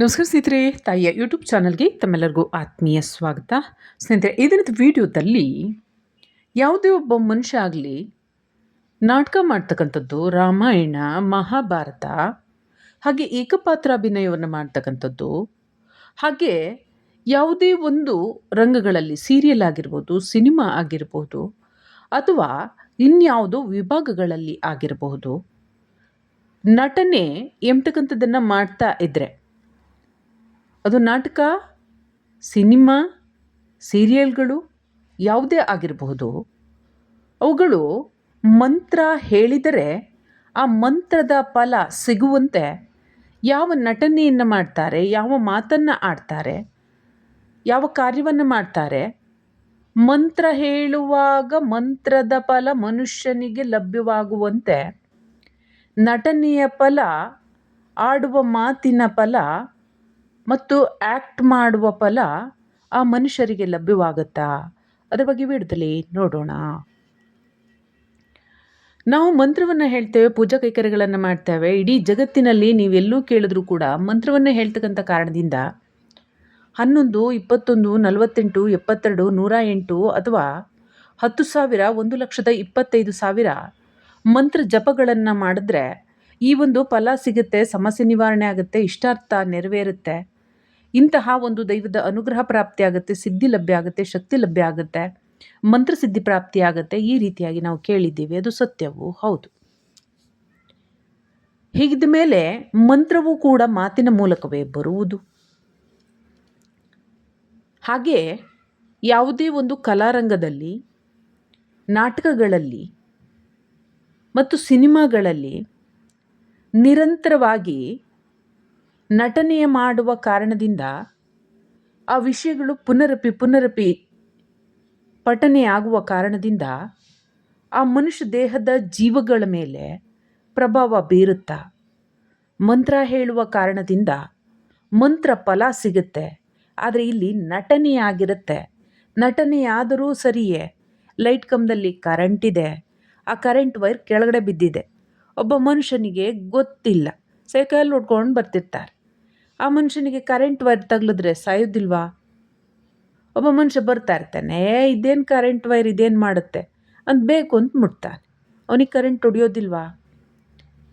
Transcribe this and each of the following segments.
ನಮಸ್ಕಾರ ಸ್ನೇಹಿತರೆ, ತಾಯಿಯ ಯೂಟ್ಯೂಬ್ ಚಾನಲ್ಗೆ ತಮ್ಮೆಲ್ಲರಿಗೂ ಆತ್ಮೀಯ ಸ್ವಾಗತ. ಸ್ನೇಹಿತರೆ ಇದರದ ವಿಡಿಯೋದಲ್ಲಿ ಯಾವುದೇ ಒಬ್ಬ ಮನುಷ್ಯ ಆಗಲಿ, ನಾಟಕ ಮಾಡ್ತಕ್ಕಂಥದ್ದು, ರಾಮಾಯಣ, ಮಹಾಭಾರತ, ಹಾಗೆ ಏಕಪಾತ್ರ ಅಭಿನಯವನ್ನು ಮಾಡ್ತಕ್ಕಂಥದ್ದು, ಹಾಗೆ ಯಾವುದೇ ಒಂದು ರಂಗಗಳಲ್ಲಿ ಸೀರಿಯಲ್ ಆಗಿರ್ಬೋದು ಸಿನಿಮಾ ಆಗಿರ್ಬೋದು, ಅಥವಾ ಇನ್ಯಾವುದೋ ವಿಭಾಗಗಳಲ್ಲಿ ಆಗಿರಬಹುದು ನಟನೆ ಎಂಬತಕ್ಕಂಥದ್ದನ್ನು ಮಾಡ್ತಾ ಇದ್ದರೆ ಅದು ನಾಟಕ, ಸಿನಿಮಾ, ಸೀರಿಯಲ್ಗಳು ಯಾವುದೇ ಆಗಿರಬಹುದು. ಅವುಗಳು ಮಂತ್ರ ಹೇಳಿದರೆ ಆ ಮಂತ್ರದ ಫಲ ಸಿಗುವಂತೆ ಯಾವ ನಟನೆಯನ್ನು ಮಾಡ್ತಾರೆ, ಯಾವ ಮಾತನ್ನು ಆಡ್ತಾರೆ, ಯಾವ ಕಾರ್ಯವನ್ನು ಮಾಡ್ತಾರೆ, ಮಂತ್ರ ಹೇಳುವಾಗ ಮಂತ್ರದ ಫಲ ಮನುಷ್ಯನಿಗೆ ಲಭ್ಯವಾಗುವಂತೆ ನಟನೆಯ ಫಲ, ಆಡುವ ಮಾತಿನ ಫಲ ಮತ್ತು ಆ್ಯಕ್ಟ್ ಮಾಡುವ ಫಲ ಆ ಮನುಷ್ಯರಿಗೆ ಲಭ್ಯವಾಗುತ್ತಾ? ಅದರ ಬಗ್ಗೆ ವಿಡಿಯೋದಲ್ಲಿ ನೋಡೋಣ. ನಾವು ಮಂತ್ರವನ್ನು ಹೇಳ್ತೇವೆ, ಪೂಜಾ ಕೈಕರ್ಯಗಳನ್ನು ಮಾಡ್ತೇವೆ. ಇಡೀ ಜಗತ್ತಿನಲ್ಲಿ ನೀವೆಲ್ಲೂ ಕೇಳಿದ್ರೂ ಕೂಡ ಮಂತ್ರವನ್ನು ಹೇಳ್ತಕ್ಕಂಥ ಕಾರಣದಿಂದ ಹನ್ನೊಂದು, ಇಪ್ಪತ್ತೊಂದು, ನಲವತ್ತೆಂಟು, ಎಪ್ಪತ್ತೆರಡು, ನೂರ ಎಂಟು ಅಥವಾ ಹತ್ತು ಸಾವಿರ, ಒಂದು ಲಕ್ಷದ ಇಪ್ಪತ್ತೈದು ಸಾವಿರ ಮಂತ್ರ ಜಪಗಳನ್ನು ಮಾಡಿದ್ರೆ ಈ ಒಂದು ಫಲ ಸಿಗುತ್ತೆ, ಸಮಸ್ಯೆ ನಿವಾರಣೆ ಆಗುತ್ತೆ, ಇಷ್ಟಾರ್ಥ ನೆರವೇರುತ್ತೆ. ಇಂತಹ ಒಂದು ದೈವದ ಅನುಗ್ರಹ ಪ್ರಾಪ್ತಿ ಆಗುತ್ತೆ, ಸಿದ್ಧಿ ಲಭ್ಯ ಆಗುತ್ತೆ, ಶಕ್ತಿ ಲಭ್ಯ ಆಗುತ್ತೆ ಮಂತ್ರಸಿದ್ಧಿ ಪ್ರಾಪ್ತಿ ಆಗುತ್ತೆ, ಈ ರೀತಿಯಾಗಿ ನಾವು ಕೇಳಿದ್ದೀವಿ. ಅದು ಸತ್ಯವು ಹೌದು. ಹೀಗಿದ ಮೇಲೆ ಮಂತ್ರವೂ ಕೂಡ ಮಾತಿನ ಮೂಲಕವೇ ಬರುವುದು. ಹಾಗೆ ಯಾವುದೇ ಒಂದು ಕಲಾರಂಗದಲ್ಲಿ, ನಾಟಕಗಳಲ್ಲಿ ಮತ್ತು ಸಿನಿಮಾಗಳಲ್ಲಿ ನಿರಂತರವಾಗಿ ನಟನೆಯ ಮಾಡುವ ಕಾರಣದಿಂದ ಆ ವಿಷಯಗಳು ಪುನರಪಿ ಪುನರಪಿ ಪಠನೆಯಾಗುವ ಕಾರಣದಿಂದ ಆ ಮನುಷ್ಯ ದೇಹದ ಜೀವಗಳ ಮೇಲೆ ಪ್ರಭಾವ ಬೀರುತ್ತಾ, ಮಂತ್ರ ಹೇಳುವ ಕಾರಣದಿಂದ ಮಂತ್ರ ಫಲ ಸಿಗುತ್ತೆ. ಆದರೆ ಇಲ್ಲಿ ನಟನೆಯಾಗಿರುತ್ತೆ. ನಟನೆಯಾದರೂ ಸರಿಯೇ, ಲೈಟ್ ಕಂಬದಲ್ಲಿ ಕರೆಂಟ್ ಇದೆ. ಆ ಕರೆಂಟ್ ವೈರ್ ಕೆಳಗಡೆ ಬಿದ್ದಿದೆ. ಒಬ್ಬ ಮನುಷ್ಯನಿಗೆ ಗೊತ್ತಿಲ್ಲ. ಸೈಕಲ್ ಹೊಡ್ಕೊಂಡು ಬರ್ತಿರ್ತಾರೆ. ಆ ಮನುಷ್ಯನಿಗೆ ಕರೆಂಟ್ ವೈರ್ ತಗಲಿದ್ರೆ ಸಾಯೋದಿಲ್ವಾ? ಒಬ್ಬ ಮನುಷ್ಯ ಬರ್ತಾ ಇರ್ತಾನೆ, ಏ, ಇದೇನು ಕರೆಂಟ್ ವೈರ್ ಇದೇನು ಮಾಡುತ್ತೆ? ಅಂತ ಬೇಕು ಅಂತ ಮುಟ್ತಾನೆ. ಅವನಿಗೆ ಕರೆಂಟ್ ಹೊಡೆಯೋದಿಲ್ವಾ?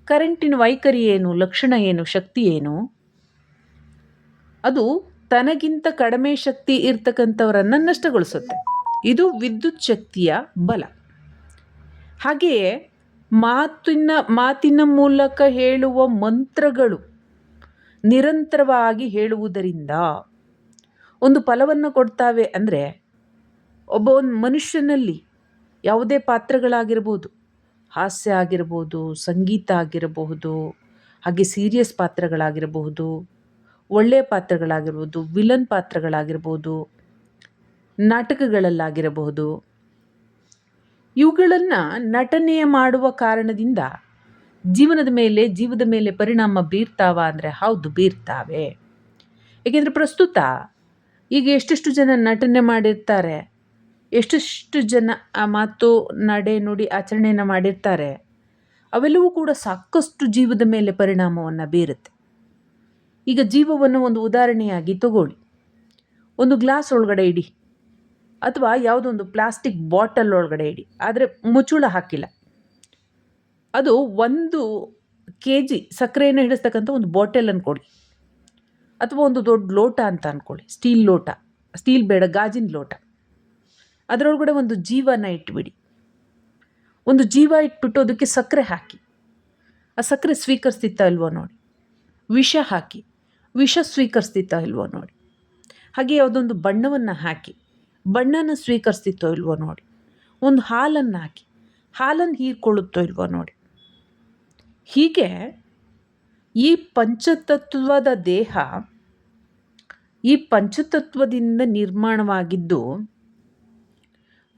ಕರೆಂಟಿನ ವೈಖರಿ ಏನು, ಲಕ್ಷಣ ಏನು, ಶಕ್ತಿ ಏನು? ಅದು ತನಗಿಂತ ಕಡಿಮೆ ಶಕ್ತಿ ಇರ್ತಕ್ಕಂಥವರನ್ನು ನಷ್ಟಗೊಳಿಸುತ್ತೆ. ಇದು ವಿದ್ಯುತ್ ಶಕ್ತಿಯ ಬಲ. ಹಾಗೆಯೇ ಮಾತಿನ ಮಾತಿನ ಮೂಲಕ ಹೇಳುವ ಮಂತ್ರಗಳು ನಿರಂತರವಾಗಿ ಹೇಳುವುದರಿಂದ ಒಂದು ಫಲವನ್ನು ಕೊಡ್ತಾವೆ ಅಂದರೆ ಒಬ್ಬ ಒಂದು ಮನುಷ್ಯನಲ್ಲಿ ಯಾವುದೇ ಪಾತ್ರಗಳಾಗಿರ್ಬೋದು, ಹಾಸ್ಯ ಆಗಿರ್ಬೋದು, ಸಂಗೀತ ಆಗಿರಬಹುದು, ಹಾಗೆ ಸೀರಿಯಸ್ ಪಾತ್ರಗಳಾಗಿರಬಹುದು, ಒಳ್ಳೆಯ ಪಾತ್ರಗಳಾಗಿರ್ಬೋದು, ವಿಲನ್ ಪಾತ್ರಗಳಾಗಿರ್ಬೋದು, ನಾಟಕಗಳಲ್ಲಾಗಿರಬಹುದು ಇವುಗಳನ್ನು ನಟನೆಯ ಮಾಡುವ ಕಾರಣದಿಂದ ಜೀವನದ ಮೇಲೆ, ಜೀವದ ಮೇಲೆ ಪರಿಣಾಮ ಬೀರ್ತಾವ ಅಂದರೆ ಹೌದು, ಬೀರ್ತಾವೆ. ಏಕೆಂದರೆ ಪ್ರಸ್ತುತ ಈಗ ಎಷ್ಟೆಷ್ಟು ಜನ ನಟನೆ ಮಾಡಿರ್ತಾರೆ, ಎಷ್ಟೆಷ್ಟು ಜನ ಆ ಮಾತು, ನಡೆ, ನುಡಿ ಆಚರಣೆಯನ್ನು ಮಾಡಿರ್ತಾರೆ, ಅವೆಲ್ಲವೂ ಕೂಡ ಸಾಕಷ್ಟು ಜೀವದ ಮೇಲೆ ಪರಿಣಾಮವನ್ನು ಬೀರುತ್ತೆ. ಈಗ ಜೀವವನ್ನು ಒಂದು ಉದಾಹರಣೆಯಾಗಿ ತಗೊಳ್ಳಿ. ಒಂದು ಗ್ಲಾಸ್ ಒಳಗಡೆ ಇಡಿ. ಅಥವಾ ಯಾವುದೊಂದು ಪ್ಲಾಸ್ಟಿಕ್ ಬಾಟಲ್ ಒಳಗಡೆ ಇಡಿ. ಆದರೆ ಮುಚ್ಚುಳ ಹಾಕಿಲ್ಲ. ಅದು ಒಂದು ಕೆ ಜಿ ಸಕ್ಕರೆಯನ್ನು ಹಿಡಿಸ್ತಕ್ಕಂಥ ಒಂದು ಬಾಟಲನ್ನು ಕೊಡಿ ಅಥವಾ ಒಂದು ದೊಡ್ಡ ಲೋಟ ಅಂತ ಅಂದ್ಕೊಳ್ಳಿ ಸ್ಟೀಲ್ ಲೋಟ, ಸ್ಟೀಲ್ ಬೇಡ, ಗಾಜಿನ ಲೋಟ. ಅದರೊಳಗಡೆ ಒಂದು ಜೀವನ ಇಟ್ಬಿಡಿ. ಒಂದು ಜೀವ ಇಟ್ಬಿಟ್ಟು ಅದಕ್ಕೆ ಸಕ್ಕರೆ ಹಾಕಿ. ಆ ಸಕ್ಕರೆ ಸ್ವೀಕರಿಸ್ತಿತ್ತ ಇಲ್ವೋ ನೋಡಿ. ವಿಷ ಹಾಕಿ. ವಿಷ ಸ್ವೀಕರಿಸ್ತಿತ್ತ ಇಲ್ವೋ ನೋಡಿ. ಹಾಗೆ ಯಾವುದೊಂದು ಬಣ್ಣವನ್ನು ಹಾಕಿ. ಬಣ್ಣನ ಸ್ವೀಕರಿಸ್ತಿತ್ತೋ ಇಲ್ವೋ ನೋಡಿ. ಒಂದು ಹಾಲನ್ನು ಹಾಕಿ ಹಾಲನ್ನು ಹೀರ್ಕೊಳ್ಳುತ್ತೋ ಇಲ್ವೋ ನೋಡಿ. ಹೀಗೆ ಈ ಪಂಚತತ್ವದ ದೇಹ ಈ ಪಂಚತತ್ವದಿಂದ ನಿರ್ಮಾಣವಾಗಿದ್ದು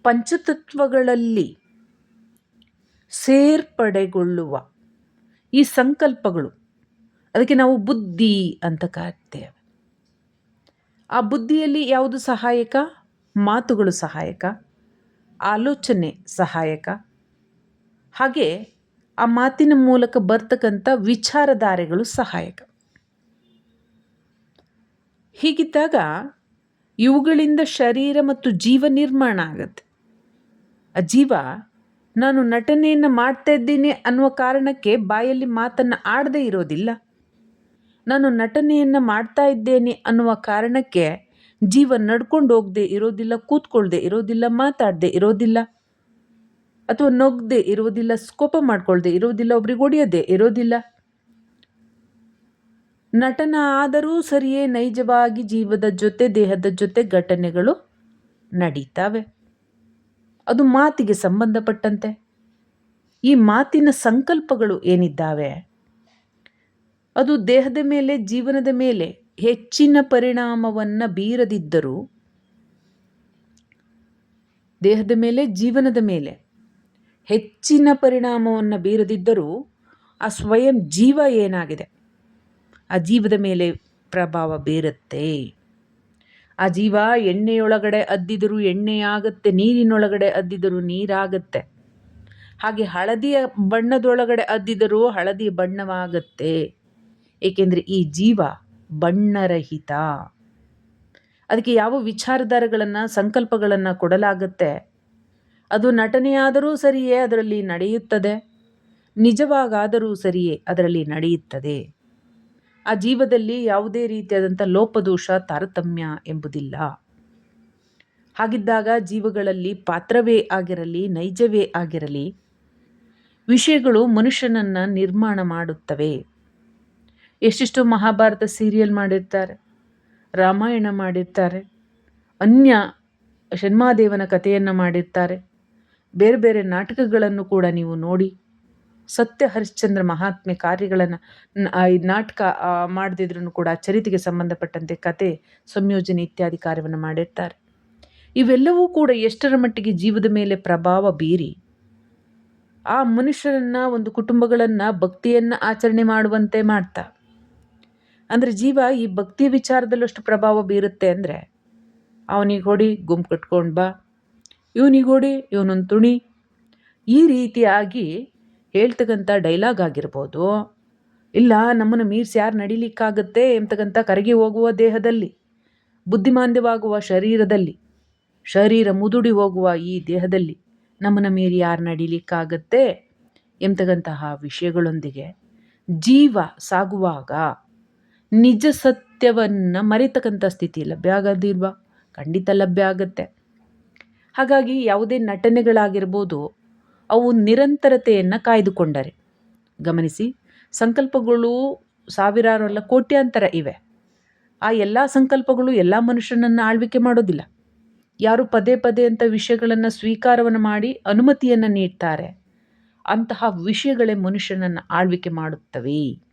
ಪಂಚತತ್ವಗಳಲ್ಲಿ ಸೇರ್ಪಡೆಗೊಳ್ಳುವ ಈ ಸಂಕಲ್ಪಗಳು. ಅದಕ್ಕೆ ನಾವು ಬುದ್ಧಿ ಅಂತ ಕರಿತೇವೆ ಆ ಬುದ್ಧಿಯಲ್ಲಿ ಯಾವುದು ಸಹಾಯಕ? ಮಾತುಗಳು ಸಹಾಯಕ, ಆಲೋಚನೆ ಸಹಾಯಕ. ಹಾಗೆ ಆ ಮಾತಿನ ಮೂಲಕ ಬರ್ತಕ್ಕಂಥ ವಿಚಾರಧಾರೆಗಳು ಸಹಾಯಕ. ಹೀಗಿದ್ದಾಗ ಇವುಗಳಿಂದ ಶರೀರ ಮತ್ತು ಜೀವ ನಿರ್ಮಾಣ ಆಗುತ್ತೆ. ಆ ಜೀವ, ನಾನು ನಟನೆಯನ್ನು ಮಾಡ್ತಾ ಇದ್ದೀನಿ ಅನ್ನುವ ಕಾರಣಕ್ಕೆ ಬಾಯಲ್ಲಿ ಮಾತನ್ನು ಆಡದೇ ಇರೋದಿಲ್ಲ. ನಾನು ನಟನೆಯನ್ನು ಮಾಡ್ತಾ ಇದ್ದೇನೆ ಅನ್ನುವ ಕಾರಣಕ್ಕೆ ಜೀವ ನಡ್ಕೊಂಡು ಹೋಗದೆ ಇರೋದಿಲ್ಲ, ಕೂತ್ಕೊಳ್ದೆ ಇರೋದಿಲ್ಲ, ಮಾತಾಡದೆ ಇರೋದಿಲ್ಲ, ಅಥವಾ ನೊಗ್ದೆ ಇರೋದಿಲ್ಲ, ಸ್ಕೋಪ ಮಾಡ್ಕೊಳ್ದೆ ಇರೋದಿಲ್ಲ, ಒಬ್ರಿಗೆ ಹೊಡೆಯೋದೆ ಇರೋದಿಲ್ಲ. ನಟನ ಆದರೂ ಸರಿಯೇ ನೈಜವಾಗಿ ಜೀವದ ಜೊತೆ, ದೇಹದ ಜೊತೆ ಘಟನೆಗಳು ನಡೀತಾವೆ. ಅದು ಮಾತಿಗೆ ಸಂಬಂಧಪಟ್ಟಂತೆ. ಈ ಮಾತಿನ ಸಂಕಲ್ಪಗಳು ಏನಿದ್ದಾವೆ? ಅದು ದೇಹದ ಮೇಲೆ, ಜೀವನದ ಮೇಲೆ ಹೆಚ್ಚಿನ ಪರಿಣಾಮವನ್ನು ಬೀರದಿದ್ದರೂ ದೇಹದ ಮೇಲೆ, ಜೀವನದ ಮೇಲೆ ಹೆಚ್ಚಿನ ಪರಿಣಾಮವನ್ನು ಬೀರದಿದ್ದರೂ ಆ ಸ್ವಯಂ ಜೀವ ಏನಾಗಿದೆ? ಆ ಜೀವದ ಮೇಲೆ ಪ್ರಭಾವ ಬೀರುತ್ತೆ. ಆ ಜೀವ ಎಣ್ಣೆಯೊಳಗಡೆ ಅದ್ದಿದರೂ ಎಣ್ಣೆಯಾಗುತ್ತೆ ನೀರಿನೊಳಗಡೆ ಅದ್ದಿದರೂ ನೀರಾಗತ್ತೆ. ಹಾಗೆ ಹಳದಿಯ ಬಣ್ಣದೊಳಗಡೆ ಅದ್ದಿದರೂ ಹಳದಿ ಬಣ್ಣವಾಗತ್ತೆ. ಏಕೆಂದರೆ ಈ ಜೀವ ಬಣ್ಣರಹಿತ. ಅದಕ್ಕೆ ಯಾವ ವಿಚಾರಧಾರೆಗಳನ್ನು, ಸಂಕಲ್ಪಗಳನ್ನು ಕೊಡಲಾಗುತ್ತೆ? ಅದು ನಟನೆಯಾದರೂ ಸರಿಯೇ ಅದರಲ್ಲಿ ನಡೆಯುತ್ತದೆ? ನಿಜವಾಗಾದರೂ ಸರಿಯೇ ಅದರಲ್ಲಿ ನಡೆಯುತ್ತದೆ? ಆ ಜೀವದಲ್ಲಿ ಯಾವುದೇ ರೀತಿಯಾದಂಥ ಲೋಪದೋಷ, ತಾರತಮ್ಯ ಎಂಬುದಿಲ್ಲ. ಹಾಗಿದ್ದಾಗ ಜೀವಗಳಲ್ಲಿ ಪಾತ್ರವೇ ಆಗಿರಲಿ, ನೈಜವೇ ಆಗಿರಲಿ, ವಿಷಯಗಳು ಮನುಷ್ಯನನ್ನು ನಿರ್ಮಾಣ ಮಾಡುತ್ತವೆ. ಎಷ್ಟೆಷ್ಟು ಮಹಾಭಾರತ ಸೀರಿಯಲ್ ಮಾಡಿರ್ತಾರೆ, ರಾಮಾಯಣ ಮಾಡಿರ್ತಾರೆ, ಅನ್ಯ ಷಣ್ಮಾದೇವನ ಕಥೆಯನ್ನು ಮಾಡಿರ್ತಾರೆ. ಬೇರೆ ಬೇರೆ ನಾಟಕಗಳನ್ನು ಕೂಡ ನೀವು ನೋಡಿ, ಸತ್ಯ ಹರಿಶ್ಚಂದ್ರ ಮಹಾತ್ಮೆ ಕಾರ್ಯಗಳನ್ನು ಈ ನಾಟಕ ಮಾಡದಿದ್ರೂ ಕೂಡ ಚರಿತೆಗೆ ಸಂಬಂಧಪಟ್ಟಂತೆ ಕತೆ ಸಂಯೋಜನೆ ಇತ್ಯಾದಿ ಕಾರ್ಯವನ್ನು ಮಾಡಿರ್ತಾರೆ. ಇವೆಲ್ಲವೂ ಕೂಡ ಎಷ್ಟರ ಮಟ್ಟಿಗೆ ಜೀವದ ಮೇಲೆ ಪ್ರಭಾವ ಬೀರಿ, ಆ ಮನುಷ್ಯರನ್ನು, ಒಂದು ಕುಟುಂಬಗಳನ್ನು ಭಕ್ತಿಯನ್ನು ಆಚರಣೆ ಮಾಡುವಂತೆ ಮಾಡ್ತಾ ಅಂದರೆ ಜೀವ ಈ ಭಕ್ತಿ ವಿಚಾರದಲ್ಲೂ ಅಷ್ಟು ಪ್ರಭಾವ ಬೀರುತ್ತೆ ಅಂದರೆ ಅವನಿಗೆ ಹೊಡಿ, ಗುಂಪು ಕಟ್ಕೊಂಡು ಬಾ. ಇವನಿಗೆ ಹೊಡಿ ಇವನೊಂದು ತುಣಿ. ಈ ರೀತಿಯಾಗಿ ಹೇಳ್ತಕ್ಕಂಥ ಡೈಲಾಗ್ ಆಗಿರ್ಬೋದು. ಇಲ್ಲ, ನಮ್ಮನ್ನು ಮೀರ್ಸಿ ಯಾರು ನಡಿಲಿಕ್ಕಾಗತ್ತೆ ಎಂತಕ್ಕಂಥ ಕರಗಿ ಹೋಗುವ ದೇಹದಲ್ಲಿ, ಬುದ್ಧಿಮಾಂದ್ಯವಾಗುವ ಶರೀರದಲ್ಲಿ, ಶರೀರ ಮುದುಡಿ ಹೋಗುವ ಈ ದೇಹದಲ್ಲಿ ನಮ್ಮನ್ನು ಮೀರಿ ಯಾರು ನಡಿಲಿಕ್ಕಾಗತ್ತೆ ಎಂತಕ್ಕಂತಹ ವಿಷಯಗಳೊಂದಿಗೆ ಜೀವ ಸಾಗುವಾಗ ನಿಜ ಸತ್ಯವನ್ನು ಮರೆತಕ್ಕಂಥ ಸ್ಥಿತಿ ಲಭ್ಯ ಆಗೋದಿಲ್ವಾ? ಖಂಡಿತ ಲಭ್ಯ ಆಗುತ್ತೆ. ಹಾಗಾಗಿ ಯಾವುದೇ ನಟನೆಗಳಾಗಿರ್ಬೋದು, ಅವು ನಿರಂತರತೆಯನ್ನು ಕಾಯ್ದುಕೊಂಡರೆ. ಗಮನಿಸಿ, ಸಂಕಲ್ಪಗಳು ಸಾವಿರಾರು ಅಲ್ಲ, ಕೋಟ್ಯಾಂತರ ಇವೆ. ಆ ಎಲ್ಲ ಸಂಕಲ್ಪಗಳು ಎಲ್ಲ ಮನುಷ್ಯನನ್ನು ಆಳ್ವಿಕೆ ಮಾಡೋದಿಲ್ಲ. ಯಾರು ಪದೇ ಪದೇ ಅಂತ ವಿಷಯಗಳನ್ನು ಸ್ವೀಕಾರವನ್ನು ಮಾಡಿ ಅನುಮತಿಯನ್ನು ನೀಡ್ತಾರೆ. ಅಂತಹ ವಿಷಯಗಳೇ ಮನುಷ್ಯನನ್ನು ಆಳ್ವಿಕೆ ಮಾಡುತ್ತವೆ.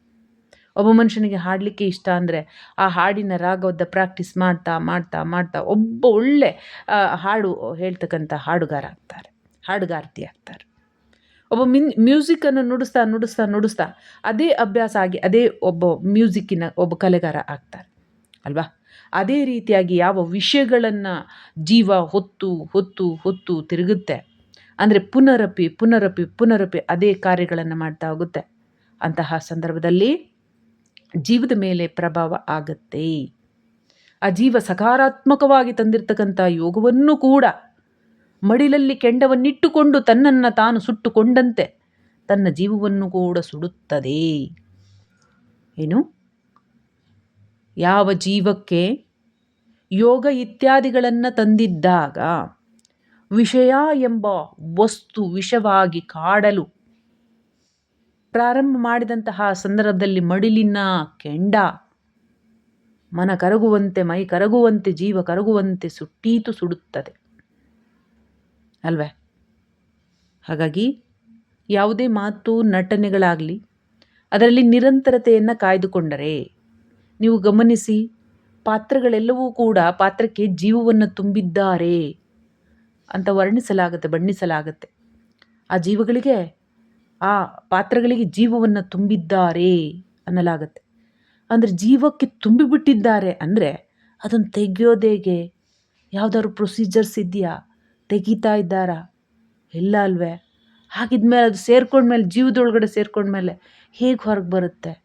ಒಬ್ಬ ಮನುಷ್ಯನಿಗೆ ಹಾಡಲಿಕ್ಕೆ ಇಷ್ಟ ಅಂದರೆ ಆ ಹಾಡಿನ ರಾಗವದ್ದ ಪ್ರಾಕ್ಟೀಸ್ ಮಾಡ್ತಾ ಮಾಡ್ತಾ ಮಾಡ್ತಾ ಒಬ್ಬ ಒಳ್ಳೆ ಹಾಡು ಹೇಳ್ತಕ್ಕಂಥ ಹಾಡುಗಾರ ಆಗ್ತಾರೆ, ಹಾಡುಗಾರ್ತಿ ಆಗ್ತಾರೆ. ಒಬ್ಬ ಮಿನ್ ಮ್ಯೂಸಿಕನ್ನು ನುಡಿಸ್ತಾ ನುಡಿಸ್ತಾ ನುಡಿಸ್ತಾ ಅದೇ ಅಭ್ಯಾಸ ಆಗಿ ಅದೇ ಒಬ್ಬ ಮ್ಯೂಸಿಕ್ಕಿನ ಒಬ್ಬ ಕಲೆಗಾರ ಆಗ್ತಾರೆ, ಅಲ್ವಾ? ಅದೇ ರೀತಿಯಾಗಿ ಯಾವ ವಿಷಯಗಳನ್ನು ಜೀವ ಹೊತ್ತು ಹೊತ್ತು ಹೊತ್ತು ತಿರುಗುತ್ತೆ ಅಂದರೆ ಪುನರಪಿ ಪುನರಪಿ ಪುನರಪಿ ಅದೇ ಕಾರ್ಯಗಳನ್ನು ಮಾಡ್ತಾ ಹೋಗುತ್ತೆ. ಅಂತಹ ಸಂದರ್ಭದಲ್ಲಿ ಜೀವದ ಮೇಲೆ ಪ್ರಭಾವ ಆಗತ್ತೆ. ಆ ಜೀವ ಸಕಾರಾತ್ಮಕವಾಗಿ ತಂದಿರತಕ್ಕಂಥ ಯೋಗವನ್ನು ಕೂಡ ಮಡಿಲಲ್ಲಿ ಕೆಂಡವನ್ನಿಟ್ಟುಕೊಂಡು ತನ್ನನ್ನು ತಾನು ಸುಟ್ಟುಕೊಂಡಂತೆ ತನ್ನ ಜೀವವನ್ನು ಕೂಡ ಸುಡುತ್ತದೆ. ಏನು? ಯಾವ ಜೀವಕ್ಕೆ ಯೋಗ ಇತ್ಯಾದಿಗಳನ್ನು ತಂದಿದ್ದಾಗ ವಿಷಯ ಎಂಬ ವಸ್ತು ವಿಷವಾಗಿ ಕಾಡಲು ಪ್ರಾರಂಭ ಮಾಡಿದಂತಹ ಸಂದರ್ಭದಲ್ಲಿ ಮಡಿಲಿನ ಕೆಂಡ ಮನ ಕರಗುವಂತೆ, ಮೈ ಕರಗುವಂತೆ, ಜೀವ ಕರಗುವಂತೆ ಸುಟ್ಟೀತು ಸುಡುತ್ತದೆ. ಅಲ್ವೇ? ಹಾಗಾಗಿ ಯಾವುದೇ ಮಾತು, ನಟನೆಗಳಾಗಲಿ, ಅದರಲ್ಲಿ ನಿರಂತರತೆಯನ್ನು ಕಾಯ್ದುಕೊಂಡರೆ ನೀವು ಗಮನಿಸಿ, ಪಾತ್ರಗಳೆಲ್ಲವೂ ಕೂಡ ಪಾತ್ರಕ್ಕೆ ಜೀವವನ್ನು ತುಂಬಿದ್ದಾರೆ ಅಂತ ವರ್ಣಿಸಲಾಗುತ್ತೆ, ಬಣ್ಣಿಸಲಾಗುತ್ತೆ. ಆ ಜೀವಗಳಿಗೆ ಆ ಪಾತ್ರಗಳಿಗೆ ಜೀವವನ್ನು ತುಂಬಿದ್ದಾರೆ ಅನ್ನಲಾಗತ್ತೆ. ಅಂದರೆ ಜೀವಕ್ಕೆ ತುಂಬಿಬಿಟ್ಟಿದ್ದಾರೆ ಅಂದರೆ ಅದನ್ನು ತೆಗೆಯೋದೇಗೆ ಯಾವುದಾದ್ರು ಪ್ರೊಸೀಜರ್ಸ್ ಇದೆಯಾ? ತೆಗಿತಾ ಇದ್ದಾರಾ? ಇಲ್ಲ ಅಲ್ವೇ? ಹಾಗಿದ್ಮೇಲೆ ಅದು ಸೇರ್ಕೊಂಡ್ಮೇಲೆ, ಜೀವದೊಳಗಡೆ ಸೇರ್ಕೊಂಡ್ಮೇಲೆ ಹೇಗೆ ಹೊರಗೆ ಬರುತ್ತೆ?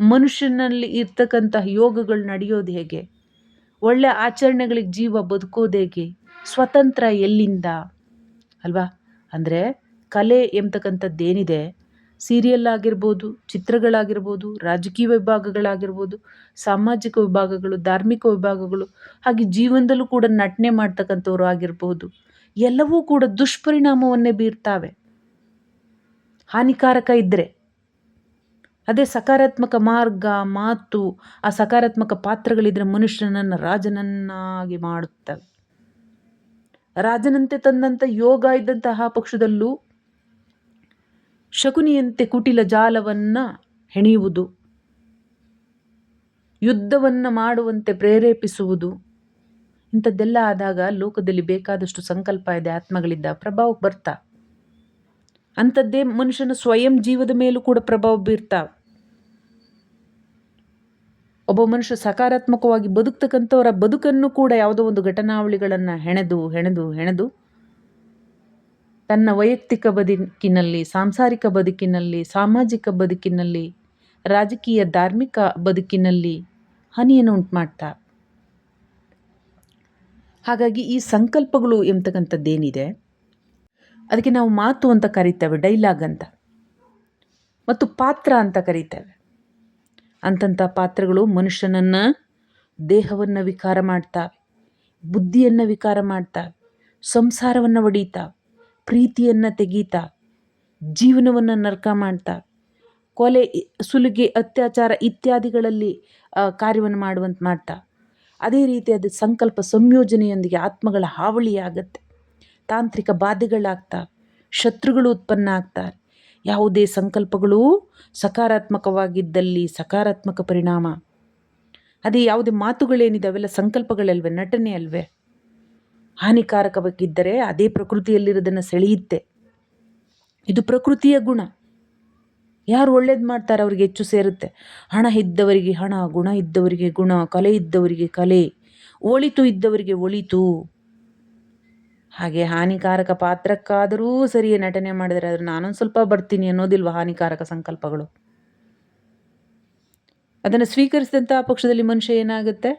ಮನುಷ್ಯನಲ್ಲಿ ಇರ್ತಕ್ಕಂಥ ಯೋಗಗಳು ನಡೆಯೋದು ಹೇಗೆ? ಒಳ್ಳೆ ಆಚರಣೆಗಳಿಗೆ ಜೀವ ಬದುಕೋದು ಹೇಗೆ ಸ್ವತಂತ್ರ ಎಲ್ಲಿಂದ? ಅಲ್ವಾ? ಅಂದರೆ ಕಲೆ ಎಂಬತಕ್ಕಂಥದ್ದೇನಿದೆ ಸೀರಿಯಲ್ ಆಗಿರ್ಬೋದು ಚಿತ್ರಗಳಾಗಿರ್ಬೋದು, ರಾಜಕೀಯ ವಿಭಾಗಗಳಾಗಿರ್ಬೋದು, ಸಾಮಾಜಿಕ ವಿಭಾಗಗಳು, ಧಾರ್ಮಿಕ ವಿಭಾಗಗಳು, ಹಾಗೆ ಜೀವನದಲ್ಲೂ ಕೂಡ ನಟನೆ ಮಾಡ್ತಕ್ಕಂಥವ್ರು ಆಗಿರ್ಬೋದು, ಎಲ್ಲವೂ ಕೂಡ ದುಷ್ಪರಿಣಾಮವನ್ನೇ ಬೀರ್ತಾವೆ. ಹಾನಿಕಾರಕ ಇದ್ದರೆ ಅದೇ ಸಕಾರಾತ್ಮಕ ಮಾರ್ಗ, ಮಾತು, ಆ ಸಕಾರಾತ್ಮಕ ಪಾತ್ರಗಳಿದ್ರೆ ಮನುಷ್ಯನನ್ನು ರಾಜನನ್ನಾಗಿ ಮಾಡುತ್ತವೆ. ರಾಜನಂತೆ ತಂದಂಥ ಯೋಗ ಇದ್ದಂತಹ ಪಕ್ಷದಲ್ಲೂ ಶಕುನಿಯಂತೆ ಕುಟಿಲ ಜಾಲವನ್ನು ಹೆಣೆಯುವುದು. ಯುದ್ಧವನ್ನು ಮಾಡುವಂತೆ ಪ್ರೇರೇಪಿಸುವುದು. ಇಂಥದ್ದೆಲ್ಲ ಆದಾಗ ಲೋಕದಲ್ಲಿ ಬೇಕಾದಷ್ಟು ಸಂಕಲ್ಪ ಇದೆ, ಆತ್ಮಗಳಿದ್ದ ಪ್ರಭಾವಕ್ಕೆ ಬರ್ತಾ. ಅಂಥದ್ದೇ ಮನುಷ್ಯನ ಸ್ವಯಂ ಜೀವದ ಮೇಲೂ ಕೂಡ ಪ್ರಭಾವ ಬೀರ್ತಾ. ಒಬ್ಬ ಮನುಷ್ಯ ಸಕಾರಾತ್ಮಕವಾಗಿ ಬದುಕ್ತಕ್ಕಂಥವರ ಬದುಕನ್ನು ಕೂಡ ಯಾವುದೋ ಒಂದು ಘಟನಾವಳಿಗಳನ್ನು ಹೆಣೆದು ಹೆಣೆದು ಹೆಣೆದು ತನ್ನ ವೈಯಕ್ತಿಕ ಬದುಕಿನಲ್ಲಿ, ಸಾಂಸಾರಿಕ ಬದುಕಿನಲ್ಲಿ, ಸಾಮಾಜಿಕ ಬದುಕಿನಲ್ಲಿ, ರಾಜಕೀಯ ಧಾರ್ಮಿಕ ಬದುಕಿನಲ್ಲಿ ಹಾನಿಯನ್ನು ಉಂಟು ಮಾಡ್ತಾ ಹಾಗಾಗಿ ಈ ಸಂಕಲ್ಪಗಳು ಎಂಬತಕ್ಕಂಥದ್ದೇನಿದೆ ಅದಕ್ಕೆ ನಾವು ಮಾತು ಅಂತ ಕರಿತೇವೆ, ಡೈಲಾಗ್ ಅಂತ. ಮತ್ತು ಪಾತ್ರ ಅಂತ ಕರಿತೇವೆ. ಅಂತಂಥ ಪಾತ್ರಗಳು ಮನುಷ್ಯನನ್ನು ದೇಹವನ್ನು ವಿಕಾರ ಮಾಡ್ತಾವೆ, ಬುದ್ಧಿಯನ್ನು ವಿಕಾರ ಮಾಡ್ತಾವೆ, ಸಂಸಾರವನ್ನು ಒಡೀತಾವೆ. ಪ್ರೀತಿಯನ್ನು ತೆಗೀತಾ, ಜೀವನವನ್ನು ನರ್ಕ ಮಾಡ್ತಾ, ಕೊಲೆ, ಸುಲಿಗೆ, ಅತ್ಯಾಚಾರ ಇತ್ಯಾದಿಗಳಲ್ಲಿ ಕಾರ್ಯವನ್ನು ಮಾಡುವಂತೆ ಮಾಡ್ತಾ. ಅದೇ ರೀತಿಯಾದ ಸಂಕಲ್ಪ ಸಂಯೋಜನೆಯೊಂದಿಗೆ ಆತ್ಮಗಳ ಹಾವಳಿಯಾಗತ್ತೆ ತಾಂತ್ರಿಕ ಬಾಧೆಗಳಾಗ್ತಾ, ಶತ್ರುಗಳು ಉತ್ಪನ್ನ ಆಗ್ತಾರೆ ಯಾವುದೇ ಸಂಕಲ್ಪಗಳು ಸಕಾರಾತ್ಮಕವಾಗಿದ್ದಲ್ಲಿ ಸಕಾರಾತ್ಮಕ ಪರಿಣಾಮ. ಅದೇ ಯಾವುದೇ ಮಾತುಗಳೇನಿದೆ ಅವೆಲ್ಲ ಸಂಕಲ್ಪಗಳಲ್ವೇ, ನಟನೆ ಅಲ್ವೇ? ಹಾನಿಕಾರಕವಾಗಿದ್ದರೆ ಅದೇ ಪ್ರಕೃತಿಯಲ್ಲಿರೋದನ್ನು ಸೆಳೆಯುತ್ತೆ. ಇದು ಪ್ರಕೃತಿಯ ಗುಣ. ಯಾರು ಒಳ್ಳೇದು ಮಾಡ್ತಾರೆ ಅವ್ರಿಗೆ ಹೆಚ್ಚು ಸೇರುತ್ತೆ. ಹಣ ಇದ್ದವರಿಗೆ ಹಣ, ಗುಣ ಇದ್ದವರಿಗೆ ಗುಣ, ಕಲೆ ಇದ್ದವರಿಗೆ ಕಲೆ, ಒಳಿತು ಇದ್ದವರಿಗೆ ಒಳಿತು. ಹಾಗೆ ಹಾನಿಕಾರಕ ಪಾತ್ರಕ್ಕಾದರೂ ಸರಿಯೇ ನಟನೆ ಮಾಡಿದರೆ ಅದನ್ನು ನಾನೊಂದು ಸ್ವಲ್ಪ ಬರ್ತೀನಿ ಅನ್ನೋದಿಲ್ವ ಹಾನಿಕಾರಕ ಸಂಕಲ್ಪಗಳು? ಅದನ್ನು ಸ್ವೀಕರಿಸಿದಂಥ ಪಕ್ಷದಲ್ಲಿ ಮನುಷ್ಯ ಏನಾಗುತ್ತೆ?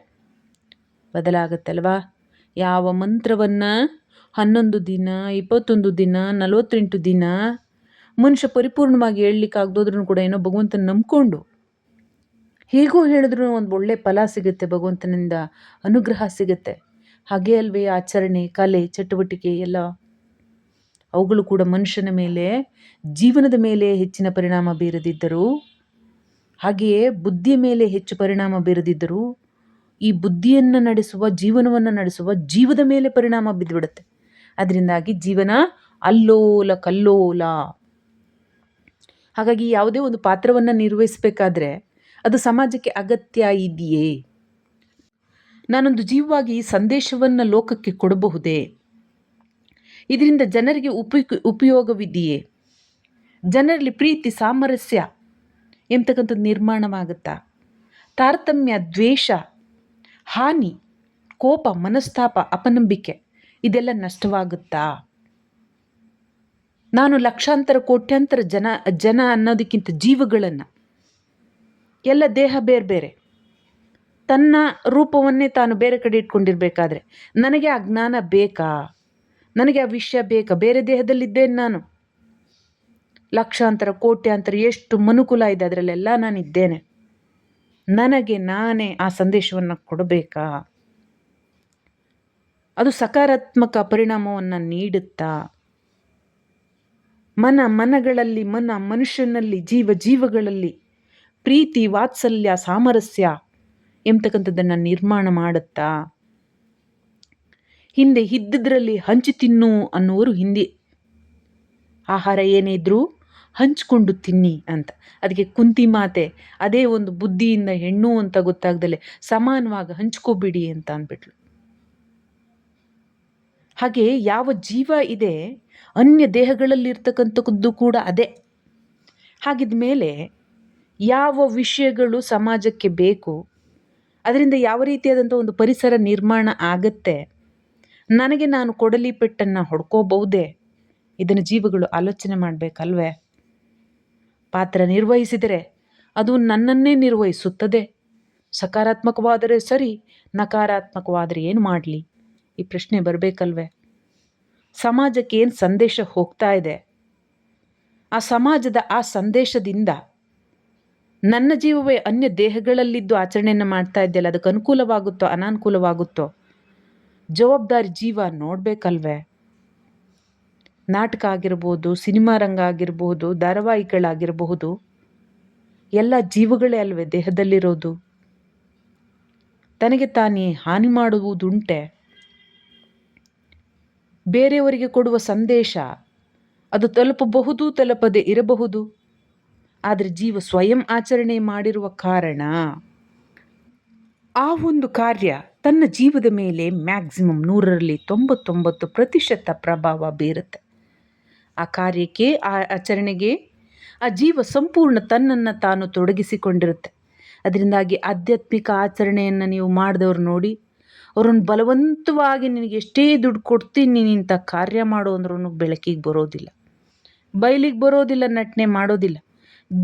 ಬದಲಾಗುತ್ತೆ ಅಲ್ವಾ ಯಾವ ಮಂತ್ರವನ್ನು? ಹನ್ನೊಂದು ದಿನ, ಇಪ್ಪತ್ತೊಂದು ದಿನ, ನಲವತ್ತೆಂಟು ದಿನ? ಮನುಷ್ಯ ಪರಿಪೂರ್ಣವಾಗಿ ಹೇಳಲಿಕ್ಕಾಗ್ದೋದ್ರೂ ಕೂಡ ಏನೋ ಭಗವಂತನ ನಂಬಿಕೊಂಡು. ಹೇಗೋ ಹೇಳಿದ್ರು ಒಂದು ಒಳ್ಳೆ ಫಲ ಸಿಗುತ್ತೆ ಭಗವಂತನಿಂದ, ಅನುಗ್ರಹ ಸಿಗುತ್ತೆ. ಹಾಗೆ ಅಲ್ವೇ ಆಚರಣೆ, ಕಲೆ, ಚಟುವಟಿಕೆ ಎಲ್ಲ. ಅವುಗಳು ಕೂಡ ಮನುಷ್ಯನ ಮೇಲೆ, ಜೀವನದ ಮೇಲೆ ಹೆಚ್ಚಿನ ಪರಿಣಾಮ ಬೀರದಿದ್ದರೂ, ಹಾಗೆಯೇ ಬುದ್ಧಿಯ ಮೇಲೆ ಹೆಚ್ಚು ಪರಿಣಾಮ ಬೀರದಿದ್ದರೂ ಈ ಬುದ್ಧಿಯನ್ನು ನಡೆಸುವ, ಜೀವನವನ್ನು ನಡೆಸುವ ಜೀವದ ಮೇಲೆ ಪರಿಣಾಮ ಬಿದ್ದುಬಿಡುತ್ತೆ. ಅದರಿಂದಾಗಿ ಜೀವನ ಅಲ್ಲೋಲ ಕಲ್ಲೋಲ. ಹಾಗಾಗಿ ಯಾವುದೇ ಒಂದು ಪಾತ್ರವನ್ನು ನಿರ್ವಹಿಸಬೇಕಾದ್ರೆ ಅದು ಸಮಾಜಕ್ಕೆ ಅಗತ್ಯ ಇದೆಯೇ? ನಾನೊಂದು ಜೀವವಾಗಿ ಸಂದೇಶವನ್ನು ಲೋಕಕ್ಕೆ ಕೊಡಬಹುದೇ? ಇದರಿಂದ ಜನರಿಗೆ ಉಪಯುಕ್, ಉಪಯೋಗವಿದೆಯೇ? ಜನರಲ್ಲಿ ಪ್ರೀತಿ, ಸಾಮರಸ್ಯ ಎಂಬತಕ್ಕಂಥದ್ದು ನಿರ್ಮಾಣವಾಗುತ್ತಾ? ತಾರತಮ್ಯ, ದ್ವೇಷ ಹಾನಿ, ಕೋಪ, ಮನಸ್ತಾಪ, ಅಪನಂಬಿಕೆ, ಇದೆಲ್ಲ ನಷ್ಟವಾಗುತ್ತಾ? ನಾನು ಲಕ್ಷಾಂತರ, ಕೋಟ್ಯಾಂತರ ಜನ ಜನ ಅನ್ನೋದಕ್ಕಿಂತ ಜೀವಗಳನ್ನು, ಎಲ್ಲ ದೇಹ ಬೇರೆ ಬೇರೆ. ತನ್ನ ರೂಪವನ್ನೇ ತಾನು ಬೇರೆ ಕಡೆ ಇಟ್ಕೊಂಡಿರಬೇಕಾದ್ರೆ, ನನಗೆ ಆ ಜ್ಞಾನ ಬೇಕಾ? ನನಗೆ ಆ ವಿಷಯ ಬೇಕಾ? ಬೇರೆ ದೇಹದಲ್ಲಿದ್ದೇನೆ ನಾನು. ಲಕ್ಷಾಂತರ, ಕೋಟ್ಯಾಂತರ ಎಷ್ಟು ಮನುಕುಲ ಇದೆ ಅದರಲ್ಲೆಲ್ಲ ನಾನಿದ್ದೇನೆ. ನನಗೆ ನಾನೇ ಆ ಸಂದೇಶವನ್ನು ಕೊಡಬೇಕಾ? ಅದು ಸಕಾರಾತ್ಮಕ ಪರಿಣಾಮವನ್ನು ನೀಡುತ್ತಾ? ಮನ ಮನಗಳಲ್ಲಿ, ಮನ ಮನುಷ್ಯನಲ್ಲಿ, ಜೀವ ಜೀವಗಳಲ್ಲಿ ಪ್ರೀತಿ, ವಾತ್ಸಲ್ಯ, ಸಾಮರಸ್ಯ ಎಂಬತಕ್ಕಂಥದ್ದನ್ನು ನಿರ್ಮಾಣ ಮಾಡುತ್ತಾ? ಹಿಂದೆ ಇದ್ದದ್ರಲ್ಲಿ ಹಂಚಿ ತಿನ್ನು ಅನ್ನುವರು ಹಿಂದೆ. ಆಹಾರ ಏನೇ ಇದ್ರೂ ಹಂಚಿಕೊಂಡು ತಿನ್ನಿ ಅಂತ. ಅದಕ್ಕೆ ಕುಂತಿ ಮಾತೆ, ಅದೇ ಒಂದು ಬುದ್ಧಿಯಿಂದ ಹೆಣ್ಣು ಅಂತ ಗೊತ್ತಾಗ್ದಲೆ ಸಮಾನವಾಗಿ ಹಂಚ್ಕೋಬಿಡಿ ಅಂತ ಅಂದ್ಬಿಟ್ಲು. ಹಾಗೆ ಯಾವ ಜೀವ ಇದೆ, ಅನ್ಯ ದೇಹಗಳಲ್ಲಿರ್ತಕ್ಕಂಥದ್ದು ಕೂಡ ಅದೇ. ಹಾಗಿದ ಮೇಲೆ ಯಾವ ವಿಷಯಗಳು ಸಮಾಜಕ್ಕೆ ಬೇಕು, ಅದರಿಂದ ಯಾವ ರೀತಿಯಾದಂಥ ಒಂದು ಪರಿಸರ ನಿರ್ಮಾಣ ಆಗತ್ತೆ, ನನಗೆ ನಾನು ಕೊಡಲಿ ಪೆಟ್ಟನ್ನು ಹೊಡ್ಕೋಬಹುದೇ, ಇದನ್ನು ಜೀವಗಳು ಆಲೋಚನೆ ಮಾಡಬೇಕಲ್ವೇ? ಪಾತ್ರ ನಿರ್ವಹಿಸಿದರೆ ಅದು ನನ್ನನ್ನೇ ನಿರ್ವಹಿಸುತ್ತದೆ. ಸಕಾರಾತ್ಮಕವಾದರೆ ಸರಿ, ನಕಾರಾತ್ಮಕವಾದರೆ ಏನು ಮಾಡಲಿ? ಈ ಪ್ರಶ್ನೆ ಬರಬೇಕಲ್ವೇ? ಸಮಾಜಕ್ಕೆ ಏನು ಸಂದೇಶ ಹೋಗ್ತಾ ಇದೆ? ಆ ಸಮಾಜದ ಆ ಸಂದೇಶದಿಂದ ನನ್ನ ಜೀವವೇ ಅನ್ಯ ದೇಹಗಳಲ್ಲಿದ್ದು ಆಚರಣೆಯನ್ನು ಮಾಡ್ತಾ ಇದ್ದಲ್ಲ ಅದಕ್ಕೆ ಅನುಕೂಲವಾಗುತ್ತೋ, ಅನಾನುಕೂಲವಾಗುತ್ತೋ? ಜವಾಬ್ದಾರಿ ಜೀವ ನೋಡಬೇಕಲ್ವೇ? ನಾಟಕ ಆಗಿರ್ಬೋದು, ಸಿನಿಮಾ ರಂಗ ಆಗಿರಬಹುದು ಧಾರಾವಾಹಿಗಳಾಗಿರಬಹುದು, ಎಲ್ಲ ಜೀವಗಳೇ ಅಲ್ವೇ ದೇಹದಲ್ಲಿರೋದು? ತನಗೆ ತಾನೇ ಹಾನಿ ಮಾಡುವುದುಂಟೆ? ಬೇರೆಯವರಿಗೆ ಕೊಡುವ ಸಂದೇಶ ಅದು ತಲುಪಬಹುದು, ತಲುಪದೆ ಇರಬಹುದು. ಆದರೆ ಜೀವ ಸ್ವಯಂ ಆಚರಣೆ ಮಾಡಿರುವ ಕಾರಣ ಆ ಒಂದು ಕಾರ್ಯ ತನ್ನ ಜೀವದ ಮೇಲೆ ಮ್ಯಾಕ್ಸಿಮಮ್ ನೂರರಲ್ಲಿ ತೊಂಬತ್ತೊಂಬತ್ತು ಪ್ರತಿಶತ ಪ್ರಭಾವ ಬೀರುತ್ತೆ. ಆ ಕಾರ್ಯಕ್ಕೆ, ಆ ಆಚರಣೆಗೆ ಆ ಜೀವ ಸಂಪೂರ್ಣ ತನ್ನನ್ನು ತಾನು ತೊಡಗಿಸಿಕೊಂಡಿರುತ್ತೆ. ಅದರಿಂದಾಗಿ ಆಧ್ಯಾತ್ಮಿಕ ಆಚರಣೆಯನ್ನು ನೀವು ಮಾಡಿದವ್ರು ನೋಡಿ, ಅವ್ರನ್ನ ಬಲವಂತವಾಗಿ ನಿನಗೆ ಎಷ್ಟೇ ದುಡ್ಡು ಕೊಡ್ತೀನಿ, ನೀನು ಇಂಥ ಕಾರ್ಯ ಮಾಡು ಅಂದ್ರೂ ಬೆಳಕಿಗೆ ಬರೋದಿಲ್ಲ. ಬಯಲಿಗೆ ಬರೋದಿಲ್ಲ, ನಟನೆ ಮಾಡೋದಿಲ್ಲ.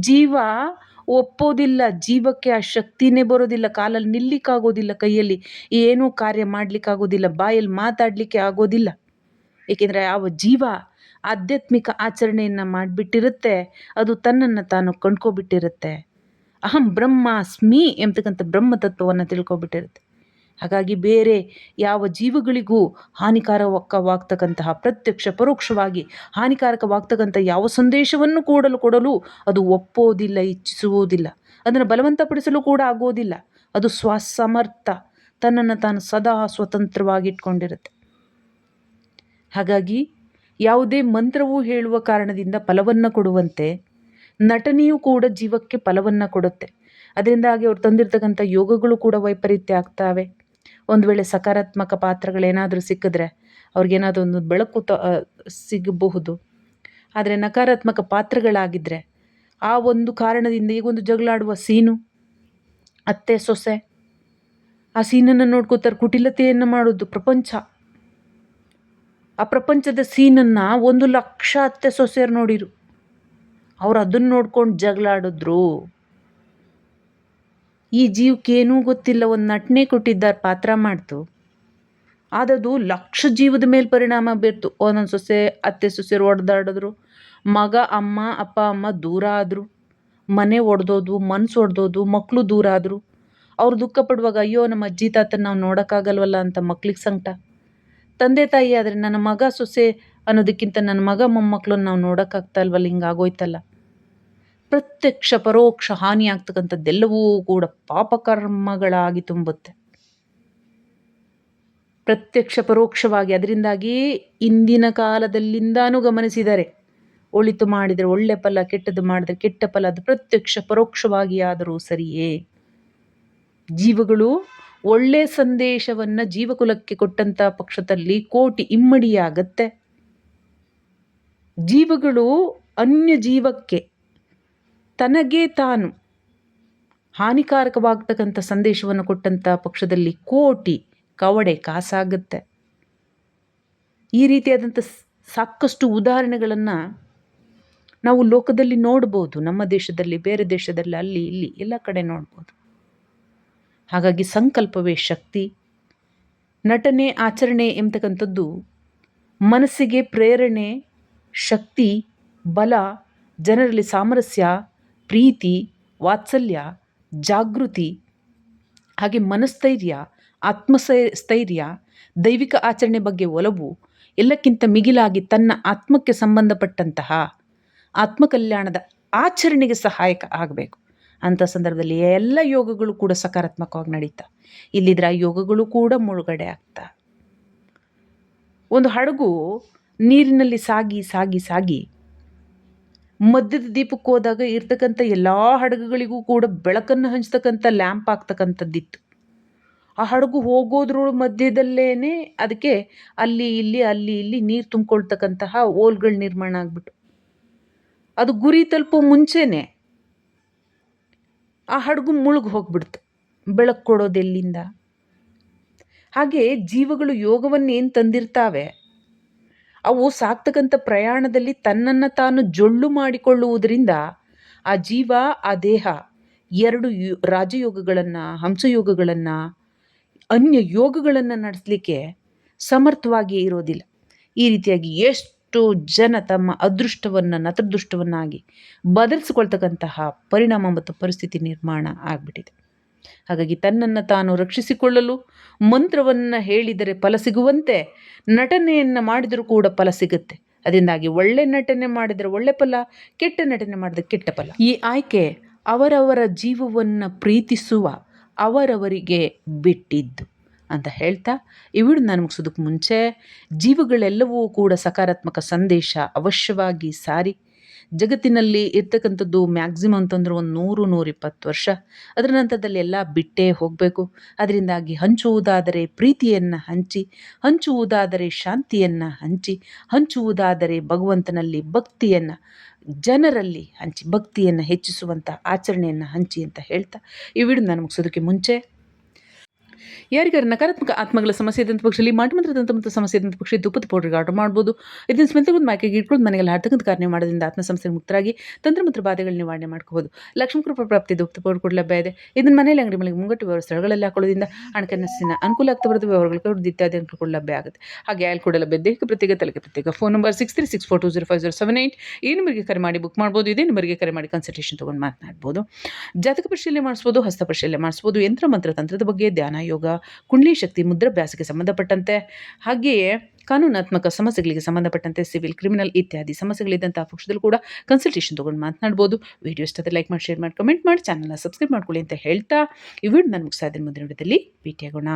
ಜೀವ ಒಪ್ಪೋದಿಲ್ಲ, ಜೀವಕ್ಕೆ ಆ ಶಕ್ತಿನೇ ಬರೋದಿಲ್ಲ, ಕಾಲಲ್ಲಿ ನಿಲ್ಲಿಕ್ಕಾಗೋದಿಲ್ಲ, ಕೈಯಲ್ಲಿ ಏನೂ ಕಾರ್ಯ ಮಾಡಲಿಕ್ಕಾಗೋದಿಲ್ಲ, ಬಾಯಲ್ಲಿ ಮಾತಾಡಲಿಕ್ಕೆ ಆಗೋದಿಲ್ಲ. ಏಕೆಂದರೆ ಯಾವ ಜೀವ ಆಧ್ಯಾತ್ಮಿಕ ಆಚರಣೆಯನ್ನು ಮಾಡಿಬಿಟ್ಟಿರುತ್ತೆ. ಅದು ತನ್ನನ್ನು ತಾನು ಕಂಡ್ಕೊಬಿಟ್ಟಿರುತ್ತೆ. ಅಹಂ ಬ್ರಹ್ಮಾಸ್ಮಿ ಎಂಬತಕ್ಕಂಥ ಬ್ರಹ್ಮತತ್ವವನ್ನು ತಿಳ್ಕೊಬಿಟ್ಟಿರುತ್ತೆ. ಹಾಗಾಗಿ ಬೇರೆ ಯಾವ ಜೀವಗಳಿಗೂ ಹಾನಿಕಾರಕವಾಗ್ತಕ್ಕಂತಹ, ಪ್ರತ್ಯಕ್ಷ, ಪರೋಕ್ಷವಾಗಿ ಹಾನಿಕಾರಕವಾಗ್ತಕ್ಕಂಥ ಯಾವ ಸಂದೇಶವನ್ನು ಕೂಡಲು ಕೊಡಲು ಅದು ಒಪ್ಪೋದಿಲ್ಲ, ಇಚ್ಛಿಸುವುದಿಲ್ಲ. ಅದನ್ನು ಬಲವಂತಪಡಿಸಲು ಕೂಡ ಆಗೋದಿಲ್ಲ. ಅದು ಸ್ವಸಮರ್ಥ. ತನ್ನನ್ನು ತಾನು ಸದಾ ಸ್ವತಂತ್ರವಾಗಿ ಇಟ್ಕೊಂಡಿರುತ್ತೆ ಹಾಗಾಗಿ ಯಾವುದೇ ಮಂತ್ರವೂ ಹೇಳುವ ಕಾರಣದಿಂದ ಫಲವನ್ನು ಕೊಡುವಂತೆ ನಟನೆಯೂ ಕೂಡ ಜೀವಕ್ಕೆ ಫಲವನ್ನು ಕೊಡುತ್ತೆ. ಅದರಿಂದಾಗಿ ಅವ್ರು ತಂದಿರತಕ್ಕಂಥ ಯೋಗಗಳು ಕೂಡ ವೈಪರೀತ್ಯ ಆಗ್ತಾವೆ. ಒಂದು ವೇಳೆ ಸಕಾರಾತ್ಮಕ ಪಾತ್ರಗಳೇನಾದರೂ ಸಿಕ್ಕಿದ್ರೆ ಅವ್ರಿಗೇನಾದರೂ ಒಂದು ಬೆಳಕು ತ ಸಿಗಬಹುದು. ಆದರೆ ನಕಾರಾತ್ಮಕ ಪಾತ್ರಗಳಾಗಿದ್ದರೆ ಆ ಒಂದು ಕಾರಣದಿಂದ ಈಗ ಒಂದು ಜಗಳಾಡುವ ಸೀನು, ಅತ್ತೆ ಸೊಸೆ, ಆ ಸೀನನ್ನು ನೋಡ್ಕೋತಾರೆ, ಕುಟಿಲತೆಯನ್ನು ಮಾಡೋದು ಪ್ರಪಂಚ. ಆ ಪ್ರಪಂಚದ ಸೀನನ್ನು ಒಂದು ಲಕ್ಷ ಅತ್ತೆ ಸೊಸೆಯರು ನೋಡಿರು. ಅವ್ರು ಅದನ್ನು ನೋಡ್ಕೊಂಡು ಜಗಳಾಡಿದ್ರು ಈ ಜೀವಕ್ಕೇನೂ ಗೊತ್ತಿಲ್ಲ, ಒಂದು ನಟನೆ ಕೊಟ್ಟಿದ್ದಾರೆ ಪಾತ್ರ ಮಾಡ್ತು. ಆದದು ಲಕ್ಷ ಜೀವದ ಮೇಲೆ ಪರಿಣಾಮ ಬೀರ್ತು. ಒಂದೊಂದು ಸೊಸೆ, ಅತ್ತೆ ಸೊಸೆರು ಒಡೆದಾಡಿದ್ರು. ಮಗ, ಅಮ್ಮ, ಅಪ್ಪ, ಅಮ್ಮ ದೂರ ಆದರು. ಮನೆ ಒಡೆದೋದು ಮನಸ್ಸು ಒಡೆದೋದು ಮಕ್ಕಳು ದೂರ ಆದರು. ಅವ್ರು ದುಃಖ ಪಡುವಾಗ, ಅಯ್ಯೋ, ನಮ್ಮ ಅಜ್ಜಿ, ತಾತನ ನಾವು ನೋಡೋಕ್ಕಾಗಲ್ವಲ್ಲ ಅಂತ ಮಕ್ಳಿಗೆ ಸಂಕಟ. ತಂದೆ ತಾಯಿ ಆದರೆ ನನ್ನ ಮಗ ಸೊಸೆ ಅನ್ನೋದಕ್ಕಿಂತ ನನ್ನ ಮಗ ಮೊಮ್ಮಕ್ಕಳನ್ನ ನಾವು ನೋಡೋಕ್ಕಾಗ್ತಾ ಇಲ್ವಲ್ಲ ಹಿಂಗಾಗೋಯ್ತಲ್ಲ ಪ್ರತ್ಯಕ್ಷ, ಪರೋಕ್ಷ ಹಾನಿ ಆಗ್ತಕ್ಕಂಥದ್ದೆಲ್ಲವೂ ಕೂಡ ಪಾಪಕರ್ಮಗಳಾಗಿ ತುಂಬುತ್ತೆ. ಪ್ರತ್ಯಕ್ಷ, ಪರೋಕ್ಷವಾಗಿ ಅದರಿಂದಾಗಿ ಇಂದಿನ ಕಾಲದಲ್ಲಿಂದಾನು ಗಮನಿಸಿದ್ದಾರೆ ಒಳಿತು ಮಾಡಿದರೆ, ಒಳ್ಳೆ ಫಲ, ಕೆಟ್ಟದ್ದು ಮಾಡಿದರೆ, ಕೆಟ್ಟ ಫಲ, ಅದು ಪ್ರತ್ಯಕ್ಷ, ಪರೋಕ್ಷವಾಗಿ ಆದರೂ ಸರಿಯೇ. ಜೀವಗಳು ಒಳ್ಳೆ ಸಂದೇಶವನ್ನು ಜೀವಕುಲಕ್ಕೆ ಕೊಟ್ಟಂಥ ಪಕ್ಷದಲ್ಲಿ ಕೋಟಿ ಇಮ್ಮಡಿಯಾಗತ್ತೆ. ಜೀವಗಳು ಅನ್ಯ ಜೀವಕ್ಕೆ ತನಗೆ ತಾನು ಹಾನಿಕಾರಕವಾಗ್ತಕ್ಕಂಥ ಸಂದೇಶವನ್ನು ಕೊಟ್ಟಂಥ ಪಕ್ಷದಲ್ಲಿ ಕೋಟಿ ಕವಡೆ ಕಾಸಾಗುತ್ತೆ. ಈ ರೀತಿಯಾದಂಥ ಸಾಕಷ್ಟು ಉದಾಹರಣೆಗಳನ್ನು ನಾವು ಲೋಕದಲ್ಲಿ ನೋಡ್ಬೋದು, ನಮ್ಮ ದೇಶದಲ್ಲಿ, ಬೇರೆ ದೇಶದಲ್ಲಿ, ಅಲ್ಲಿ, ಇಲ್ಲಿ, ಎಲ್ಲ ಕಡೆ ನೋಡ್ಬೋದು. ಹಾಗಾಗಿ ಸಂಕಲ್ಪವೇ ಶಕ್ತಿ. ನಟನೆ, ಆಚರಣೆ ಎಂಬತಕ್ಕಂಥದ್ದು ಮನಸ್ಸಿಗೆ ಪ್ರೇರಣೆ, ಶಕ್ತಿ, ಬಲ, ಜನರಲ್ಲಿ ಸಾಮರಸ್ಯ, ಪ್ರೀತಿ, ವಾತ್ಸಲ್ಯ, ಜಾಗೃತಿ, ಹಾಗೆ ಮನಸ್ಥೈರ್ಯ ಆತ್ಮಸ್ಥೈ ಸ್ಥೈರ್ಯ ದೈವಿಕ ಆಚರಣೆ ಬಗ್ಗೆ ಒಲವು, ಎಲ್ಲಕ್ಕಿಂತ ಮಿಗಿಲಾಗಿ ತನ್ನ ಆತ್ಮಕ್ಕೆ ಸಂಬಂಧಪಟ್ಟಂತಹ ಆತ್ಮಕಲ್ಯಾಣದ ಆಚರಣೆಗೆ ಸಹಾಯಕ ಆಗಬೇಕು. ಅಂಥ ಸಂದರ್ಭದಲ್ಲಿ ಎಲ್ಲ ಯೋಗಗಳು ಕೂಡ ಸಕಾರಾತ್ಮಕವಾಗಿ ನಡೀತಾ. ಇಲ್ಲಿದ್ರೆ ಆ ಯೋಗಗಳು ಕೂಡ ಮುಳುಗಡೆ ಆಗ್ತಾ. ಒಂದು ಹಡಗು ನೀರಿನಲ್ಲಿ ಸಾಗಿ ಸಾಗಿ ಸಾಗಿ ಮಧ್ಯದ ದೀಪಕ್ಕೆ ಹೋದಾಗ ಇರ್ತಕ್ಕಂಥ ಎಲ್ಲ ಹಡಗುಗಳಿಗೂ ಕೂಡ ಬೆಳಕನ್ನು ಹಂಚ್ತಕ್ಕಂಥ ಲ್ಯಾಂಪ್ ಆಗ್ತಕ್ಕಂಥದ್ದಿತ್ತು. ಆ ಹಡಗು ಹೋಗೋದ್ರ ಮಧ್ಯದಲ್ಲೇ ಅದಕ್ಕೆ ಅಲ್ಲಿ, ಇಲ್ಲಿ ಅಲ್ಲಿ, ಇಲ್ಲಿ ನೀರು ತುಂಬಿಕೊಳ್ತಕ್ಕಂತಹ ಓಲ್ಗಳು ನಿರ್ಮಾಣ ಆಗ್ಬಿಟ್ಟು ಅದು ಗುರಿ ತಲುಪೋ ಮುಂಚೆನೆ ಆ ಹಡಗು ಮುಳುಗಿ ಹೋಗ್ಬಿಡ್ತು. ಬೆಳಕು ಕೊಡೋದೆಲ್ಲಿಂದ ಹಾಗೆ ಜೀವಗಳು ಯೋಗವನ್ನೇನು ತಂದಿರ್ತಾವೆ? ಅವು ಸಾಕ್ತಕ್ಕಂಥ ಪ್ರಯಾಣದಲ್ಲಿ ತನ್ನನ್ನು ತಾನು ಜೊಳ್ಳು ಮಾಡಿಕೊಳ್ಳುವುದರಿಂದ ಆ ಜೀವ, ಆ ದೇಹ ಎರಡು ಯು, ರಾಜಯೋಗಗಳನ್ನು, ಹಂಸಯೋಗಗಳನ್ನು ಅನ್ಯ ಯೋಗಗಳನ್ನು ನಡೆಸಲಿಕ್ಕೆ ಸಮರ್ಥವಾಗಿ ಇರೋದಿಲ್ಲ. ಈ ರೀತಿಯಾಗಿ ಎಷ್ಟು ಜನ ತಮ್ಮ ಅದೃಷ್ಟವನ್ನು, ನತದೃಷ್ಟವನ್ನಾಗಿ ಬದಲಿಸಿಕೊಳ್ತಕ್ಕಂತಹ ಪರಿಣಾಮ ಮತ್ತು ಪರಿಸ್ಥಿತಿ ನಿರ್ಮಾಣ ಆಗಿಬಿಟ್ಟಿದೆ. ಹಾಗಾಗಿ ತನ್ನನ್ನು ತಾನು ರಕ್ಷಿಸಿಕೊಳ್ಳಲು ಮಂತ್ರವನ್ನು ಹೇಳಿದರೆ ಫಲ ಸಿಗುವಂತೆ, ನಟನೆಯನ್ನು ಮಾಡಿದರೂ ಕೂಡ ಫಲ ಸಿಗುತ್ತೆ. ಅದರಿಂದಾಗಿ ಒಳ್ಳೆ ನಟನೆ ಮಾಡಿದರೆ ಒಳ್ಳೆ ಫಲ, ಕೆಟ್ಟ ನಟನೆ ಮಾಡಿದರೆ ಕೆಟ್ಟ ಫಲ. ಈ ಆಯ್ಕೆ ಅವರವರ ಜೀವವನ್ನು ಪ್ರೀತಿಸುವ ಅವರವರಿಗೆ ಬಿಟ್ಟಿದ್ದು. ಅಂತ ಹೇಳ್ತಾ ಈ ನಾನು ಮುಗಿಸೋದಕ್ಕೆ ಮುಂಚೆ, ಜೀವಗಳೆಲ್ಲವೂ ಕೂಡ ಸಕಾರಾತ್ಮಕ ಸಂದೇಶ ಅವಶ್ಯವಾಗಿ ಸಾರಿ. ಜಗತ್ತಿನಲ್ಲಿ ಇರ್ತಕ್ಕಂಥದ್ದು ಮ್ಯಾಕ್ಸಿಮಮ್ ಅಂತಂದ್ರೆ ಒಂದು ನೂರು, ನೂರಿಪ್ಪತ್ತು ವರ್ಷ. ಅದರ ನಂತರದಲ್ಲಿ ಎಲ್ಲ ಬಿಟ್ಟೇ ಹೋಗಬೇಕು. ಅದರಿಂದಾಗಿ ಹಂಚುವುದಾದರೆ ಪ್ರೀತಿಯನ್ನು ಹಂಚಿ, ಹಂಚುವುದಾದರೆ ಶಾಂತಿಯನ್ನು ಹಂಚಿ, ಹಂಚುವುದಾದರೆ ಭಗವಂತನಲ್ಲಿ ಭಕ್ತಿಯನ್ನು, ಜನರಲ್ಲಿ ಹಂಚಿ, ಭಕ್ತಿಯನ್ನು ಹೆಚ್ಚಿಸುವಂಥ ಆಚರಣೆಯನ್ನು ಹಂಚಿ ಅಂತ ಹೇಳ್ತಾ ಈ ವಿಡಿಯೋ ನಾನು ಮುಗಿಸೋದಕ್ಕೆ ಮುಂಚೆ ಯಾರಿಗಾರು ನಕಾರಾತ್ಮಕ ಆತ್ಮಗಳ ಸಮಸ್ಯೆ ಇದ್ದಂಥ ಪಕ್ಷದಲ್ಲಿ ಮಾಟ ತಂತ್ರ ಸಮಸ್ಯೆ ಇದ್ದಂಥ ಪಕ್ಷ ತುಪ್ಪದ ಪೌಡರ್ಗೆ ಆರ್ಡರ್ ಮಾಡ್ಬೋದು. ಇದನ್ನು ಸ್ಮೆಂತಗೊಂಡು ಮಾಕೆಗೆ ಇಟ್ಕೊಂಡು ಮನೆಯಲ್ಲಿ ಹಾಡ್ತಕ್ಕಂಥ ಕಾರ್ಯ ಮಾಡೋದ್ರಿಂದ ಆತ್ಮ ಸಮಸ್ಯೆ ಮುಕ್ತರಾಗಿ ತಂತ್ರ ಮತ್ತು ಬಾಧೆಗಳ ನಿವಾರಣೆ ಲಕ್ಷ್ಮೀ ಕೃಪಾ ಪ್ರಾಪ್ತಿ ದುಪ್ತ ಪೌಡರ್ ಕೂಡ ಲಭ್ಯ ಇದೆ. ಇದನ್ನು ಮನೆಯಲ್ಲಿ ಅಂಗಡಿ ಮನೆಗೆ ಮುಂಗಟ್ಟು ವ್ಯವಹಾರ ಸ್ಥಳಗಳಲ್ಲಿ ಹಾಕೊಳ್ಳೋದ್ರಿಂದ ಹಣಕಾಸಿನ ಅನುಕೂಲ ಆಗ್ತಾ ಬರೋದು ವ್ಯವಹಾರಗಳು ಕೂಡ ಇತ್ಯಾದಿ ಅನುಕೂಲ ಕೂಡ ಲಭ್ಯ ಆಗುತ್ತೆ. ಹಾಗೆ ಆಯ್ಲ್ ಕೂಡ ಲಭ್ಯ. ದೇಹಕ್ಕೆ ಪ್ರತ್ಯೇಕ, ತಲೆಗೆ ಪ್ರತ್ಯೇಕ. Phone number six three six four two zero five zero seven eight ಈ ನಂಬರ್ಗೆ ಕರೆ ಮಾಡಿ ಬುಕ್ ಮಾಡ್ಬೋದು. ಇದೇ ನಂಬರ್ಗೆ ಕರೆ ಮಾಡಿ ಕನ್ಸಲ್ಟೇಷನ್ ತೊಗೊಂಡು ಮಾತನಾಡ್ಬೋದು. ಜಾತಕ ಪರಿಶೀಲನೆ ಮಾಡಿಸ್ಬೋದು, ಹಸ್ತ ಪರಿಶೀಲನೆ ಮಾಡಿಸ್ಬೋದು. ಯಂತ್ರ, ಮಂತ್ರ, ತಂತ್ರದ ಬಗ್ಗೆ ಧ್ಯಾನ, ಯೋಗ ಕುಂಡ್ಲಿ ಶಕ್ತಿ ಮುದ್ರಾಭ್ಯಾಸಕ್ಕೆ ಸಂಬಂಧಪಟ್ಟಂತೆ, ಹಾಗೆಯೇ ಕಾನೂನಾತ್ಮಕ ಸಮಸ್ಯೆಗಳಿಗೆ ಸಂಬಂಧಪಟ್ಟಂತೆ ಸಿವಿಲ್, ಕ್ರಿಮಿನಲ್ ಇತ್ಯಾದಿ ಸಮಸ್ಯೆಗಳಿದ್ದಂಥ ಪಕ್ಷದಲ್ಲೂ ಕೂಡ ಕನ್ಸಲ್ಟೇಷನ್ ತೊಗೊಂಡು ಮಾತನಾಡ್ಬೋದು. ವಿಡಿಯೋ ಇಷ್ಟ ಲೈಕ್ ಮಾಡಿ, ಶೇರ್ ಮಾಡಿ ಕಮೆಂಟ್ ಮಾಡಿ ಚಾನಲ್ನ ಸಬ್ಸ್ಕ್ರೈಬ್ ಮಾಡ್ಕೊಳ್ಳಿ ಅಂತ ಹೇಳ್ತಾ ಈ ವಿಡಿಯೋ ನಾನು ಮುಗಿಸ್ತಾ ಇದ್ದೀನಿ. ಮುಂದಿನ ವಿಡಿಯೋದಲ್ಲಿ ಭೇಟಿಯಾಗೋಣ.